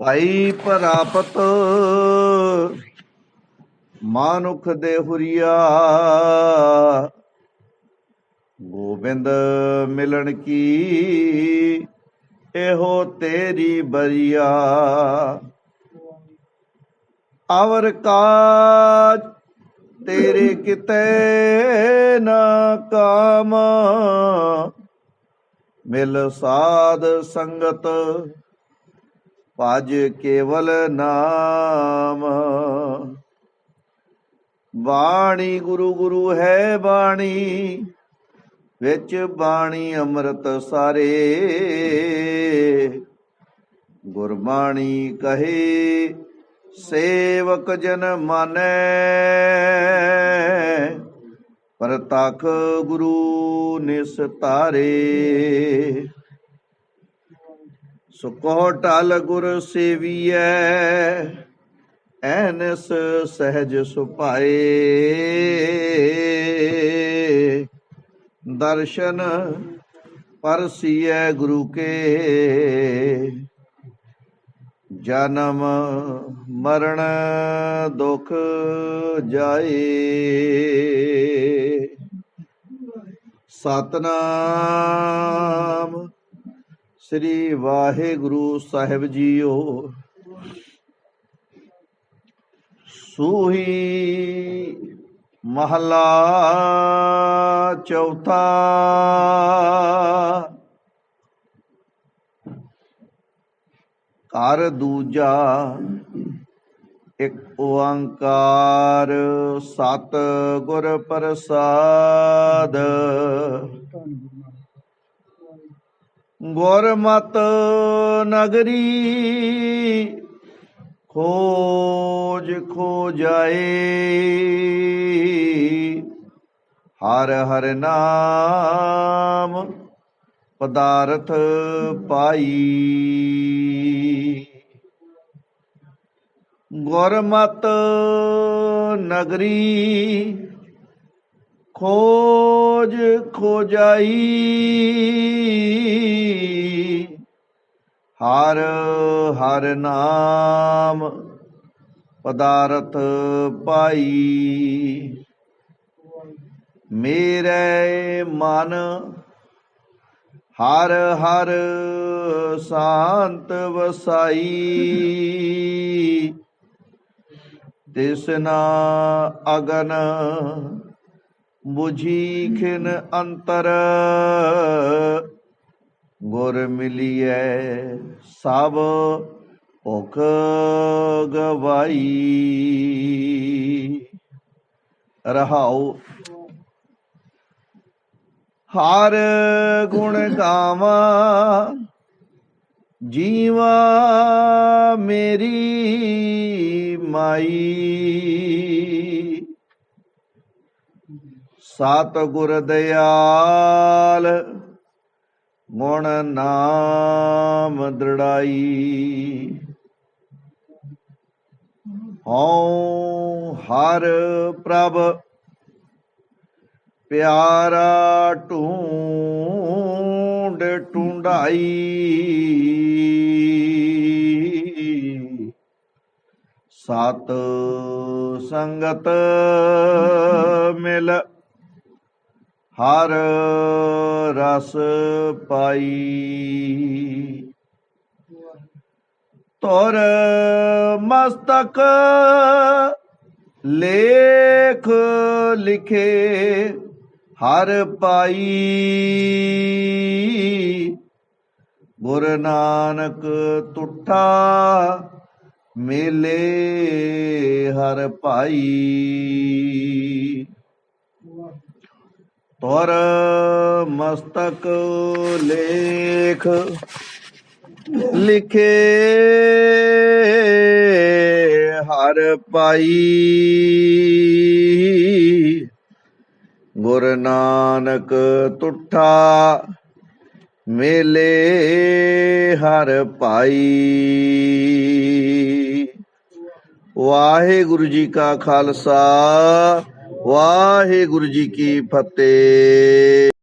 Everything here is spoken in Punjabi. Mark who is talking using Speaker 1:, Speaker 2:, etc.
Speaker 1: ਭਾਈ ਪ੍ਰਾਪਤ ਮਾਨੁਖ ਦੇ ਹੁਰੀਆ। ਗੋਬਿੰਦ ਮਿਲਣ ਕੀ, ਇਹੋ ਤੇਰੀ ਬਰੀਆ। ਅਵਰ ਕਾਜ ਤੇਰੇ ਕਿਤੇ ਨਾ ਕਾਮ। ਮਿਲ ਸਾਧ ਸੰਗਤ ਭਜ ਕੇਵਲ ਨਾਮ। ਬਾਣੀ ਗੁਰੂ ਗੁਰੂ ਹੈ ਬਾਣੀ, ਵਿੱਚ ਬਾਣੀ ਅੰਮ੍ਰਿਤ ਸਾਰੇ। ਗੁਰਬਾਣੀ ਕਹੇ, ਸੇਵਕ ਜਨ ਮਾਨੈ। ਪ੍ਰਤਖ ਗੁਰੂ ਨਿਸਤਾਰੇ ਸੁਕੋ ਟਲ ਗੁਰ ਸੇਵੀਐ, ਐਨਸ ਸਹਿਜ ਸੁਪਾਏ ਦਰਸ਼ਨ ਪਰਸੀਐ ਗੁਰੂ ਕੇ, ਜਨਮ ਮਰਨ ਦੁਖ ਜਾਏ। ਸਤਨਾਮ ਸ੍ਰੀ ਵਾਹਿਗੁਰੂ ਸਾਹਿਬ ਜੀਓ। ਸੂਹੀ ਮਹਲਾ ਚੌਥਾ। ਘਰ ਦੂਜਾ ਇੱਕ ਓੰਕਾਰ ਸਤ ਗੁਰ ਪ੍ਰਸਾਦ। ਗੁਰਮਤ ਨਗਰੀ ਖੋਜ ਖੋ ਜਾਏ ਹਰ ਹਰ ਨਾਮ ਪਦਾਰਥ ਪਾਈ। ਗੁਰਮਤ ਨਗਰੀ ਖੋਜ ਖੋਜਾਈ। ਹਰ ਹਰ ਨਾਮ ਪਦਾਰਥ ਪਾਈ। ਮੇਰੇ ਮਨ ਹਰ ਹਰ ਸ਼ਾਂਤ ਵਸਾਈ। ਤਿਸਨਾ ਅਗਨ 부ਝੀ ਅੰਤਰ ਗੁਰ ਮਿਲੀਐ ਸਭ ਭੁਖ ਗਵਾਈ ਰਹਾਉ ਹਰ ਗੁਣ ਗਾਵਾਂ ਜੀਵਾ ਮੇਰੀ ਮਾਈ ਸਤ ਗੁਰ ਦਿਆਲ ਗੁਣ ਨਾਮ ਦ੍ਰਿੜਾਈ। ਹਉ ਹਰ ਪ੍ਰਭ ਪਿਆਰਾ ਢੂੰਡ ਟੁੰਡਾਈ ਸਤ ਸੰਗਤ ਮਿਲ ਹਰ ਰਸ ਪਾਈ। ਤੋਰ ਮਸਤਕ ਲੇਖ ਲਿਖੇ ਹਰ ਪਾਈ। ਗੁਰ ਨਾਨਕ ਤੁਠਾ ਮੇਲੇ ਹਰ ਪਾਈ। ਤੋਰ ਮਸਤਕ ਲੇਖ ਲਿਖੇ ਹਰ ਪਾਈ। ਗੁਰ ਨਾਨਕ ਤੁਠਾ ਮੇਲੇ ਹਰ ਪਾਈ। ਵਾਹਿਗੁਰੂ ਜੀ ਕਾ ਖਾਲਸਾ ਵਾਹਿਗੁਰੂ ਜੀ ਕੀ ਫਤਿਹ।